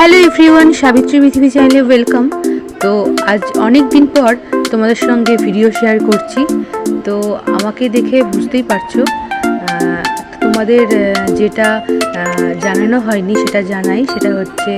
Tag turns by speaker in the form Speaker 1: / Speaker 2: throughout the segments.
Speaker 1: Hello everyone Savitri পৃথিবী চ্যানেলে welcome তো আজ অনেক দিন পর তোমাদের সঙ্গে ভিডিও শেয়ার করছি। তো আমাকে দেখে বুঝতেই পারছ তোমাদের যেটা জানানো হয়নি সেটা জানাই। সেটা হচ্ছে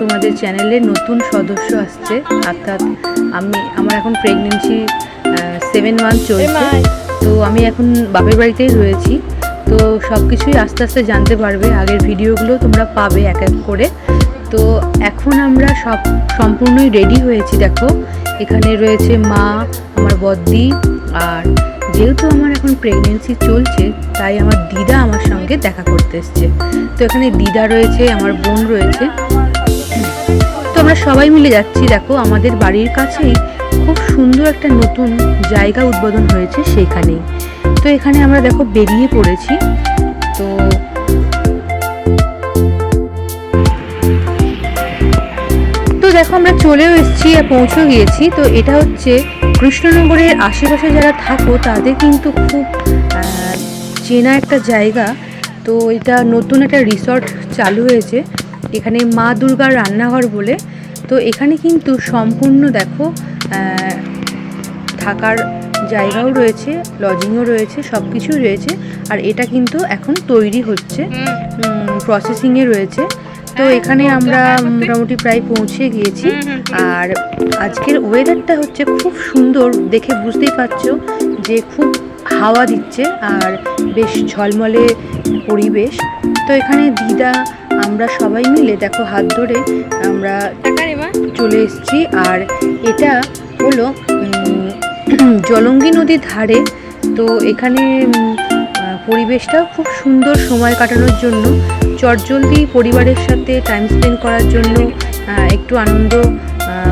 Speaker 1: তোমাদের চ্যানেলে নতুন সদস্য আসছে। অর্থাৎ আমি আমার এখন প্রেগনেন্সি সেভেন মান্থ চলছে। তো আমি এখন বাপের বাড়িতেই রয়েছি। তো সব কিছুই আস্তে আস্তে জানতে পারবে আগের ভিডিওগুলো তোমরা পাবে এক এক করে। তো এখন আমরা সব সম্পূর্ণই রেডি হয়েছি, দেখো। এখানে রয়েছে মা, আমার বদ্দি, আর যেহেতু আমার এখন প্রেগনেন্সি চলছে, তাই আমার দিদা আমার সঙ্গে দেখা করতে এসছে। তো এখানে দিদা রয়েছে, আমার বোন রয়েছে। তো আমরা সবাই মিলে যাচ্ছি, দেখো। আমাদের বাড়ির কাছেই খুব সুন্দর একটা নতুন জায়গা উদ্বোধন হয়েছে সেইখানেই। তো এখানে আমরা দেখো বেরিয়ে পড়েছি। তো তো দেখো আমরা চলেও এসেছি আর পৌঁছে গিয়েছি। তো এটা হচ্ছে কৃষ্ণনগরের আশেপাশে যারা থাকো, তাদের কিন্তু খুব চেনা একটা জায়গা। তো এটা নতুন একটা রিসর্ট চালু হয়েছে, এখানে মা দুর্গার রান্নাঘর বলে। তো এখানে কিন্তু সম্পূর্ণ দেখো থাকার জায়গাও রয়েছে লজিংও রয়েছে সব কিছুই রয়েছে আর এটা কিন্তু এখন তৈরি হচ্ছে প্রসেসিংয়ে রয়েছে। তো এখানে আমরা মোটামুটি প্রায় পৌঁছে গিয়েছি। আর আজকের ওয়েদারটা হচ্ছে খুব সুন্দর দেখে বুঝতেই পারছ যে খুব হাওয়া দিচ্ছে আর বেশ ঝলমলে পরিবেশ। তো এখানে দিদা আমরা সবাই মিলে দেখো হাত ধরে আমরা চলে এসেছি। আর এটা হলো জলঙ্গি নদীর ধারে। তো এখানে পরিবেশটাও খুব সুন্দর সময় কাটানোর জন্য। চটজলদি পরিবারের সাথে টাইম স্পেন্ড করার জন্য একটু আনন্দ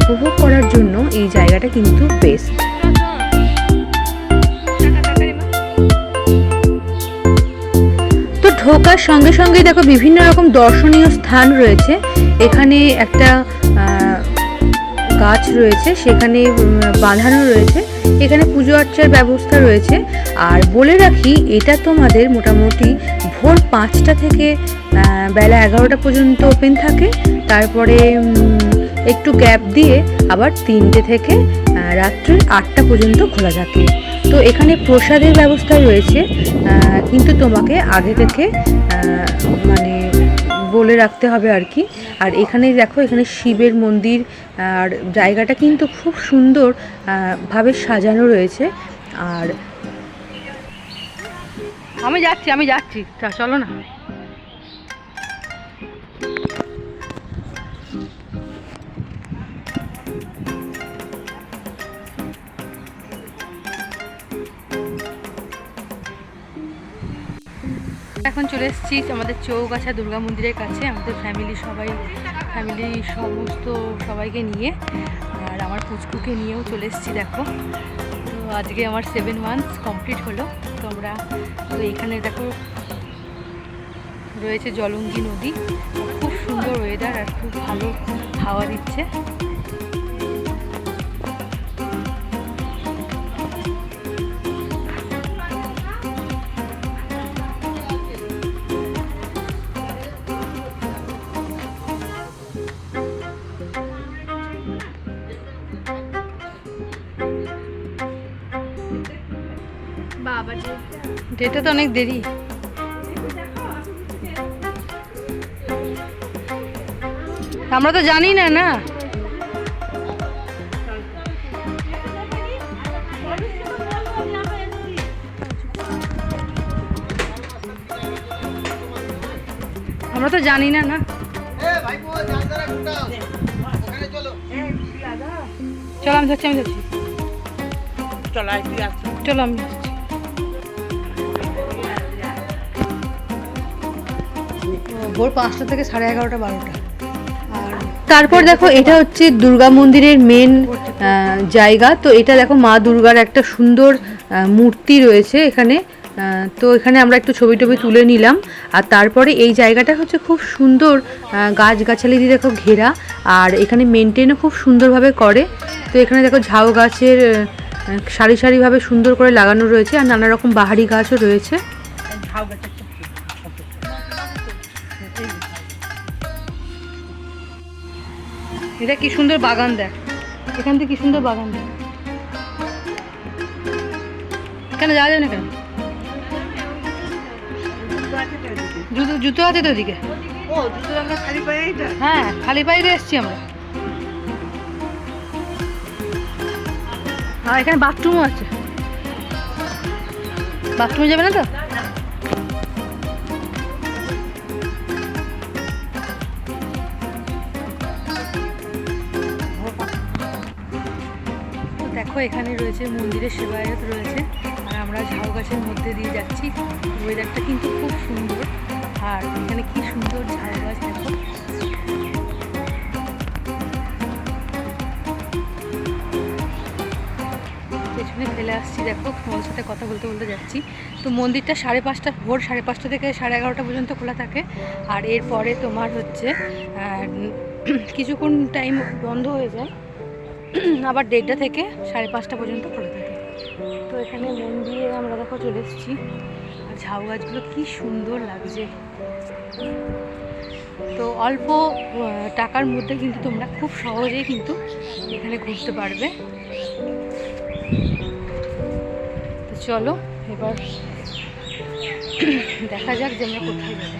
Speaker 1: উপভোগ করার জন্য এই জায়গাটা কিন্তু বেস্ট তো ঢোকার সঙ্গে সঙ্গে দেখো বিভিন্ন রকম দর্শনীয় স্থান রয়েছে। এখানে একটা গাছ রয়েছে, সেখানে বাঁধানো রয়েছে, এখানে পুজো অর্চার ব্যবস্থা রয়েছে। আর বলে রাখি, এটা তোমাদের মোটামুটি ভোর পাঁচটা থেকে বেলা এগারোটা পর্যন্ত ওপেন থাকে। তারপরে একটু গ্যাপ দিয়ে আবার তিনটে থেকে রাত্রি আটটা পর্যন্ত খোলা থাকে। তো এখানে প্রসাদের ব্যবস্থা রয়েছে কিন্তু তোমাকে আগে থেকে মানে বলে রাখতে হবে আর কি। আর এখানে দেখো, এখানে শিবের মন্দির, আর জায়গাটা কিন্তু খুব সুন্দর ভাবে সাজানো রয়েছে। আর আমি যাচ্ছি আমি যাচ্ছি। চলো না। এখন চলে এসেছি আমাদের চৌগাছা দুর্গা মন্দিরের কাছে, আমাদের ফ্যামিলি সবাই ফ্যামিলি সমস্ত সবাইকে নিয়ে। আর আমার পুচকুকে নিয়েও চলে এসেছি, দেখো। তো আজকে আমার সেভেন মান্থস কমপ্লিট হলো। তো আমরা তো এখানে দেখো, রয়েছে জলঙ্গি নদী। খুব সুন্দর ওয়েদার আর খুব ভালো হাওয়া দিচ্ছে। ডেটে তো অনেক দেরি। আমরা তো জানি না না। আমরা তো জানি না না। চলো আমি ধরছি আমি ধরছি চলো আমি ভোর পাঁচটা থেকে সাড়ে এগারোটা বারোটা। তারপর দেখো এটা হচ্ছে দুর্গা মন্দিরের মেন জায়গা। তো এটা দেখো মা দুর্গার একটা সুন্দর মূর্তি রয়েছে এখানে। তো এখানে আমরা একটু ছবি টবি তুলে নিলাম। আর তারপরে এই জায়গাটা হচ্ছে খুব সুন্দর গাছগাছালি দিয়ে দেখো ঘেরা। আর এখানে মেনটেনও খুব সুন্দরভাবে করে। তো এখানে দেখো ঝাউ গাছের সারি সারিভাবে সুন্দর করে লাগানো রয়েছে। আর নানা রকম বাহারি গাছও রয়েছে। এটা কি সুন্দর বাগান দেখ। এখান থেকে কি সুন্দর বাগান দেখ। কেন যাওয়া যায় না কেন? জুতো জুতো আছে তো ওদিকে? হ্যাঁ খালি পায়ে এসছি আমরা। আর এখানে বাথরুমও আছে। বাথরুমে যাবে না তো? এখানে রয়েছে মন্দিরের সেবায়ত রয়েছে। আর আমরা ঝাউ গাছের মধ্যে দিয়ে যাচ্ছি। ওয়েদারটা কিন্তু খুব সুন্দর। আর এখানে কি সুন্দর ঝাউ গাছ দেখো। পেছনে ফেলে আসছি, দেখো তোমার সাথে কথা বলতে বলতে যাচ্ছি। তো মন্দিরটা সাড়ে পাঁচটা, ভোর সাড়ে পাঁচটা থেকে সাড়ে এগারোটা পর্যন্ত খোলা থাকে। আর এরপরে তোমার হচ্ছে কিছুক্ষণ টাইম বন্ধ হয়ে যায়। আবার দেড়টা থেকে সাড়ে পাঁচটা পর্যন্ত খোলা থাকে। তো এখানে মন দিয়ে আমরা দেখো চলে এসেছি। আর ঝাউ গাছগুলো কী সুন্দর লাগছে। তো অল্প টাকার মধ্যে কিন্তু তোমরা খুব সহজেই কিন্তু এখানে ঘুরতে পারবে। তো চলো এবার দেখা যাক যে আমরা কোথায় যাব।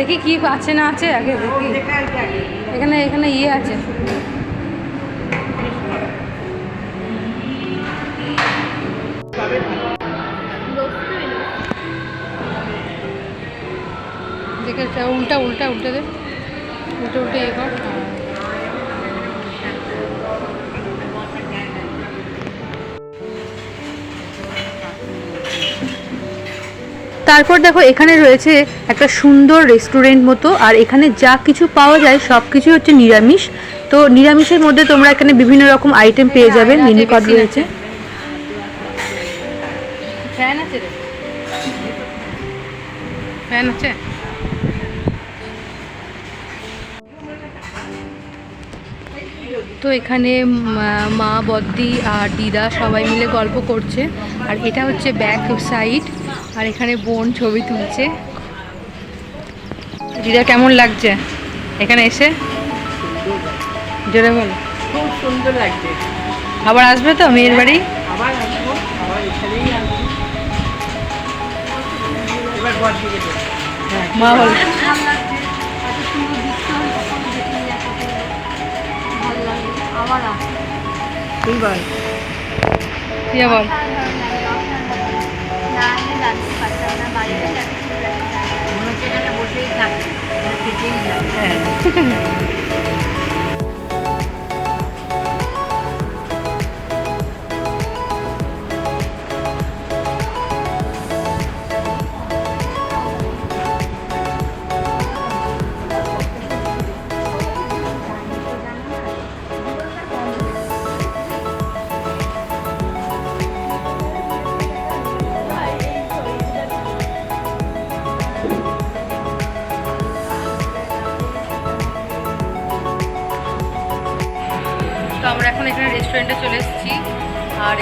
Speaker 1: দেখি কি আছে না আছে, আগে দেখি। এখানে এখানে ইয়ে আছে। দেখে, উল্টা উল্টা, উল্টে দে। উল্টে উল্টে, এ কর। তারপর দেখো এখানে রয়েছে একটা সুন্দর রেস্টুরেন্ট মতো আর এখানে যা কিছু পাওয়া যায় সব কিছু হচ্ছে নিরামিষ। তো নিরামিষের মধ্যে তোমরা এখানে বিভিন্ন রকম আইটেম পেয়ে যাবে মেনু কার্ড রয়েছে। ফ্যান আছে ফ্যান আছে? তো এখানে মা- মা বদ্দি আর দিদা সবাই মিলে গল্প করছে আর এটা হচ্ছে ব্যাক সাইড আর এখানে বোন ছবি তুলছে। দিদা কেমন লাগছে? এখানে এসে? জোরে বল।
Speaker 2: খুব সুন্দর লাগছে।
Speaker 1: আবার আসবে তো মেয়ের বাড়ি?
Speaker 2: আবার আসব। আবার এখানেই আসব। এবার ঘর দিকে হ্যাঁ
Speaker 1: মা বল।
Speaker 2: তুই বল।
Speaker 1: দিয়া বল
Speaker 2: মনে হচ্ছে এখানে বসেই থাকি আর থেকেই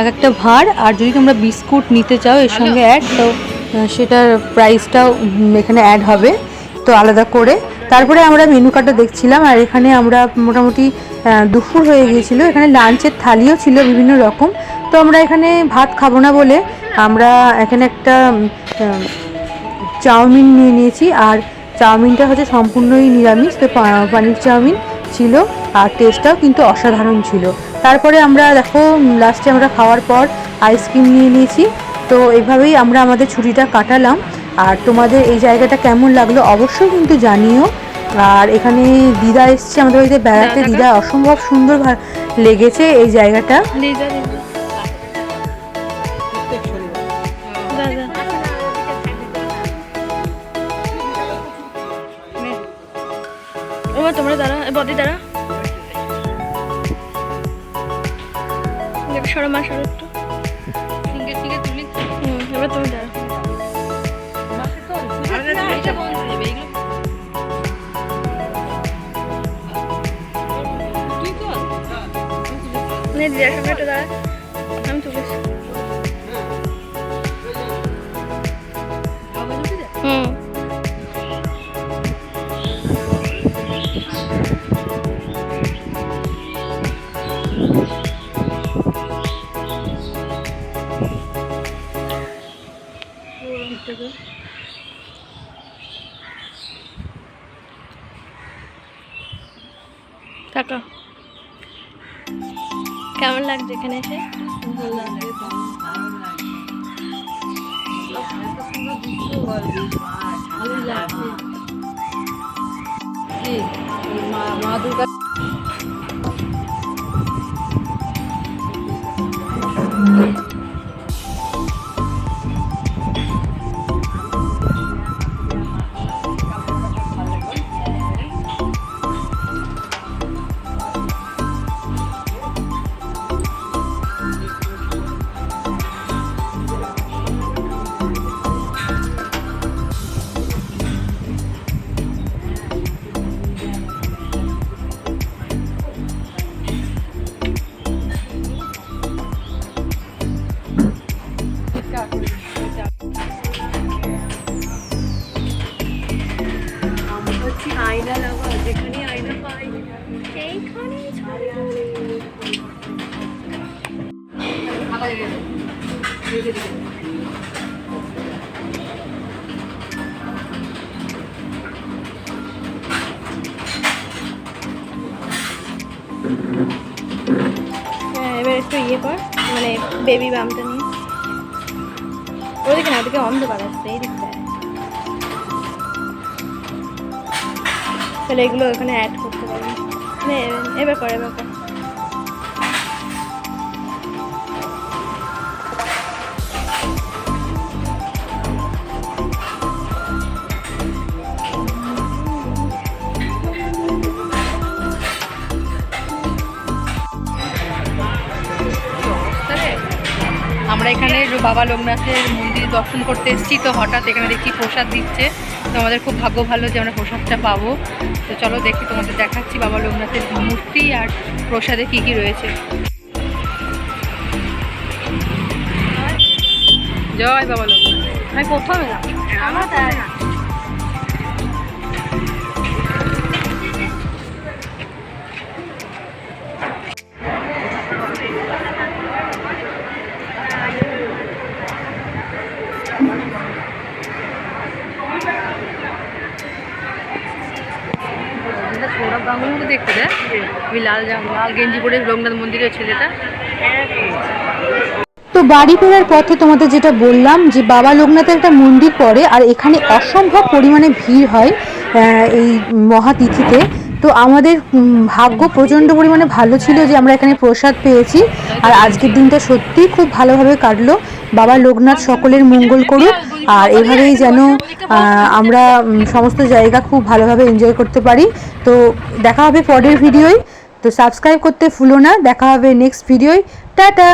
Speaker 1: এক একটা ভাঁড় আর যদি তোমরা বিস্কুট নিতে চাও এর সঙ্গে অ্যাড তো সেটার প্রাইসটাও এখানে অ্যাড হবে। তো আলাদা করে। তারপরে আমরা মেনু কার্ডটা দেখছিলাম আর এখানে আমরা মোটামুটি দুপুর হয়ে গিয়েছিল। এখানে লাঞ্চের থালিও ছিল বিভিন্ন রকম। তো আমরা এখানে ভাত খাব না বলে আমরা এখানে একটা চাউমিন নিয়ে নিয়েছি। আর চাউমিনটা হচ্ছে সম্পূর্ণই নিরামিষ। তো পানির চাউমিন ছিল আর টেস্টটাও কিন্তু অসাধারণ ছিল। তারপরে আমরা দেখো লাস্টে আমরা খাওয়ার পর আইসক্রিম নিয়ে নিয়েছি। তো এভাবেই আমরা আমাদের ছুটিটা কাটালাম। আর তোমাদের এই জায়গাটা কেমন লাগল অবশ্যই কিন্তু জানিও। আর এখানে দিদা এসছে আমাদের বাড়িতে। বেড়াতে দিদা? অসম্ভব সুন্দর লেগেছে এই জায়গাটা।
Speaker 3: তোমরা দাঁড়া বদি দাঁড়া। সরো মা সরো একটু। এবার তুমি দাঁড়া দিদার সঙ্গে একটু দাঁড়া। কেমন লাগছে এখানে এসে?
Speaker 4: মা দুর্গা যেখানে আয়না পাই।
Speaker 3: সেইখানে হ্যাঁ এবার একটু ইয়ে কর মানে বেবি বামটা নিয়ে ওদিকে না ওদিকে অন্ধকার আসছে এই দিকটায়। তাহলে এগুলো এখানে অ্যাড করতে পারব। মানে এবার কর এবার কর
Speaker 4: আমরা এখানে বাবা লোকনাথের মন্দির দর্শন করতে এসেছি। তো হঠাৎ এখানে দেখি প্রসাদ দিচ্ছে। তো আমাদের খুব ভাগ্য ভালো যে আমরা প্রসাদটা পাবো। তো চলো দেখি তোমাদের দেখাচ্ছি বাবা লোকনাথের মূর্তি আর প্রসাদে কি কি রয়েছে। জয় বাবা লোকনাথ। আমি প্রথমে না লাল গেঞ্জি পরে লোকনাথ মন্দিরের ছেলেটা।
Speaker 1: তো বাড়ি ফেরার পথে তোমাদের যেটা বললাম যে বাবা লোকনাথের একটা মন্দির পড়ে আর এখানে অসম্ভব পরিমাণে ভিড় হয় এই মহাতিথিতে। তো আমাদের ভাগ্য প্রচণ্ড পরিমাণে ভালো ছিল যে আমরা এখানে প্রসাদ পেয়েছি আর আজকের দিনটা সত্যিই খুব ভালোভাবে কাটলো। বাবা লোকনাথ সকলের মঙ্গল করুক আর এভাবেই যেন আমরা সমস্ত জায়গা খুব ভালোভাবে এনজয় করতে পারি। তো দেখা হবে পরের ভিডিওয় তো সাবস্ক্রাইব করতে ভুলো না। দেখা হবে নেক্সট ভিডিওয় টাটা!